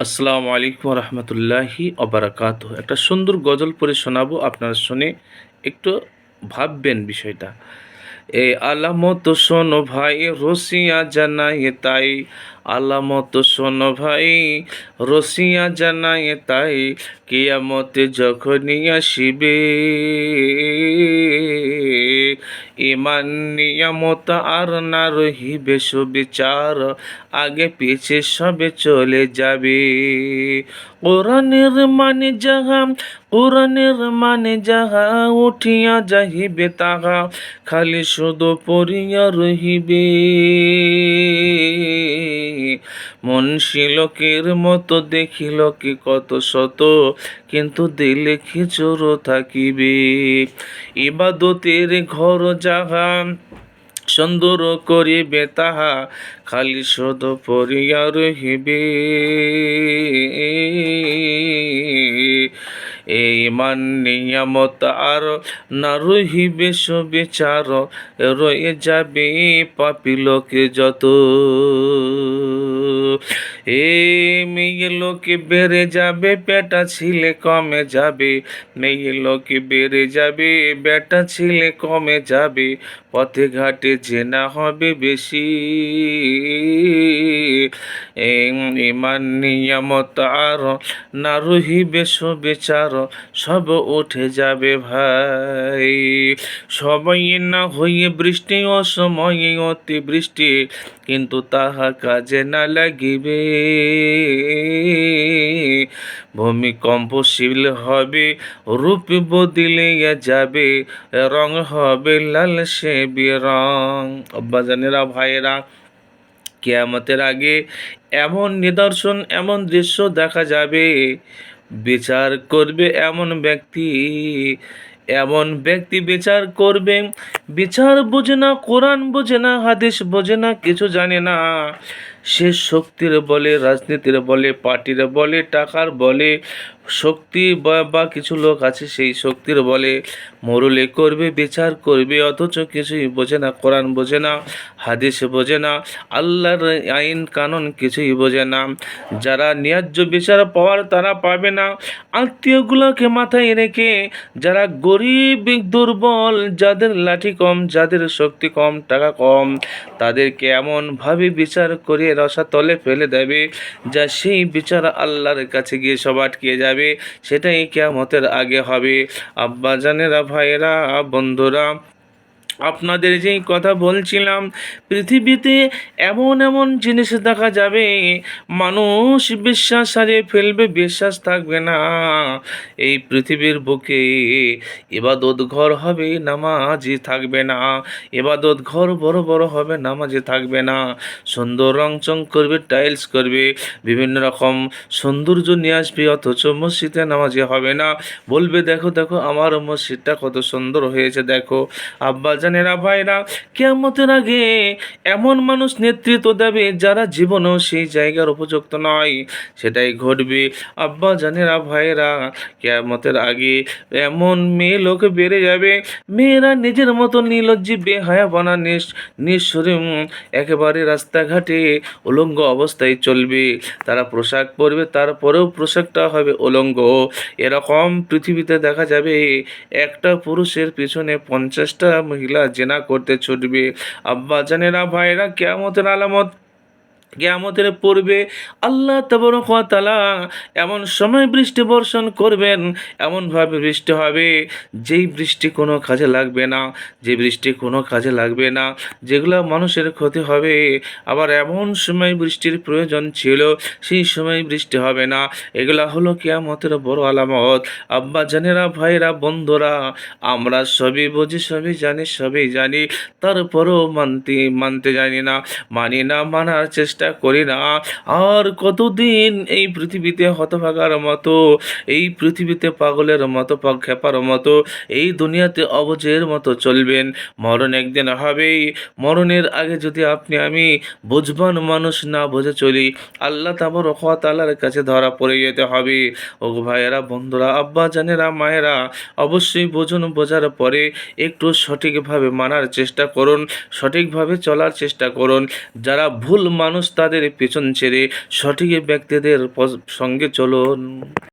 আসসালামু আলাইকুম রহমতুল্লাহি অবরাকাত একটা সুন্দর গজল পড়ে শোনাবো, আপনারা শুনে একটু ভাববেন বিষয়টা। এ আলামত শোনো ভাই রসিয়া জানাই তাই। আলামত শোনো ভাই রসিয়া জানাই তাই কিয়ামতে যখনই আসিবে। ইমান নিয়ামত আর না রহিবে সুবিচার, আগে পিছে সবে চলে যাবে। কোরআনের মানে যাহা কোরআনের মানে যাহা উঠিয়া যাহিবে, তাহা খালি শুধু পড়িয়া রহিবে। মনসি লোকের মতো দেখিল কি কত শত, কিন্তু দিলে খিচুর থাকিবে। ইবাদতের ঘর যাহা সুন্দর করিবে, তাহা খালি শোধ পড়িয়া রহিবে। এই মান নিয়ামত আর না রহিবে সুবিচার রয়ে যাবে পাপি লোকে যত। এ মেয়ে লোকে বেড়ে যাবে পেটা ছিলে কমে যাবে। মেয়ে লোকে বেড়ে যাবে, বেটা ছিলে কমে যাবে। পথে ঘাটে জেনা হবে বেশি। ইমান নিয়ামত আর না রহিবে বেচার। সব উঠে যাবে ভাই। সবাই না হইয়ে বৃষ্টি অসময়ে অতি বৃষ্টি কিন্তু তাহা কাজে না লাগিবে। ভূমিকম্পশীল হবে, রূপ বদলে যাবে, রং হবে লাল সে রং আব্বাজানেরা ভাইয়েরা, কেয়ামতের আগে এমন নিদর্শন, এমন দৃশ্য দেখা যাবে। বিচার করবে এমন ব্যক্তি এমন ব্যক্তি বিচার করবে। বিচার বোঝে না, কোরআন বোঝে না, হাদিস বোঝে না, কিছু জানে না। সে শক্তির বলে, রাজনীতির বলে, পার্টির বলে, টাকার বলে শক্তি বা কিছু লোক আছে, সেই শক্তির বলে মরুলে করবে, বিচার করবে, অথচ কিছুই বোঝে না, কোরআন বোঝে না, হাদিস বোঝে না, আল্লাহর আইন, কানুন কিছুই বোঝে না। যারা ন্যায্য বিচার পাওয়ার তারা পাবে না। আত্মীয়গুলোকে মাথায় রেখে যারা গরিব, দুর্বল, যাদের লাঠি কম, যাদের শক্তি কম, টাকা কম, তাদেরকে এমনভাবে বিচার করে রসাতলে ফেলে দেবে, যা সেই বিচার আল্লাহর কাছে গিয়ে সব আটকিয়ে যাবে। সেটাই কেয়ামতের আগে হবে। আব্বাজানেরা ভাইয়েরা বন্ধুরা আপনাদের যেই কথা বলছিলাম, পৃথিবীতে এমন এমন জিনিস দেখা যাবে, মানুষ বিশ্বাস হারিয়ে ফেলবে, বিশ্বাস থাকবে না। এই পৃথিবীর বুকে এবাদত ঘর হবে নামাজি থাকবে না। এবাদত ঘর বড় বড় হবে নামাজি থাকবে না। সুন্দর রংচং করবে, টাইলস করবে, বিভিন্ন রকম সৌন্দর্য নিয়ে আসবে, অথচ মসজিদে নামাজি হবে না। বলবে, দেখো দেখো, আমার মসজিদটা কত সুন্দর হয়েছে, দেখো। আব্বা জানেরা ভাইরা কেমতের আগে এমন মানুষ নেতৃত্ব দেবে যারা জীবনেও সেই জায়গার উপযুক্ত নয়। সেটাই ঘটবে। আব্বা জানেরা ভাইরা কেমতের আগে এমন মেয়ে লোক বেড়ে যাবে, মেয়েরা নিজের মতো নির্লজ্জি, বেহায়া বানা নিঃস্বরে একেবারে রাস্তাঘাটে উলঙ্গ অবস্থায় চলবে। তারা পোশাক পরবে, তারপরেও পোশাকটা হবে উলঙ্গ। এরকম পৃথিবীতে দেখা যাবে, একটা পুরুষের পিছনে পঞ্চাশটা মহিলা মহিলা জেনা করতে ছুটবে। আব্বা জানেরা ভাইরা কেমতের আলামত কেয়ামতের পূর্বে আল্লাহ তালা এমন সময় বৃষ্টি বর্ষণ করবেন, এমনভাবে বৃষ্টি হবে, যেই বৃষ্টি কোনো কাজে লাগবে না, যে বৃষ্টি কোনো কাজে লাগবে না, যেগুলো মানুষের ক্ষতি হবে, আবার এমন সময় বৃষ্টির প্রয়োজন ছিল, সেই সময় বৃষ্টি হবে না। এগুলা হলো কেয়ামতের বড় আলামত। আব্বা জানেরা ভাইরা বন্ধুরা, আমরা সবই বুঝি, সবই জানি সবই জানি, তারপরও মানতে মানতে জানি না। মানি না, মানার চেষ্টা চেষ্টা করি না। আর কতদিন এই পৃথিবীতে হতভাগার মতো, এই পৃথিবীতে পাগলের মতো খেপার মতো, এই দুনিয়াতে অবজের মতো চলবেন? মরণ একদিন হবেই। মরণের আগে যদি আপনি আমি বুঝবান মানুষ না বুঝে চলি, আল্লাহ তাবর তালার কাছে ধরা পড়ে যেতে হবে। ও ভাইয়েরা, বন্ধুরা, আব্বা জানেরা, মায়েরা, অবশ্যই বুঝুন, বোঝার পরে একটু সঠিকভাবে মানার চেষ্টা করুন, সঠিকভাবে চলার চেষ্টা করুন। যারা ভুল মানুষ ওস্তাদের পেছন ছেড়ে সঠিক ব্যক্তিদের সঙ্গে চলুন।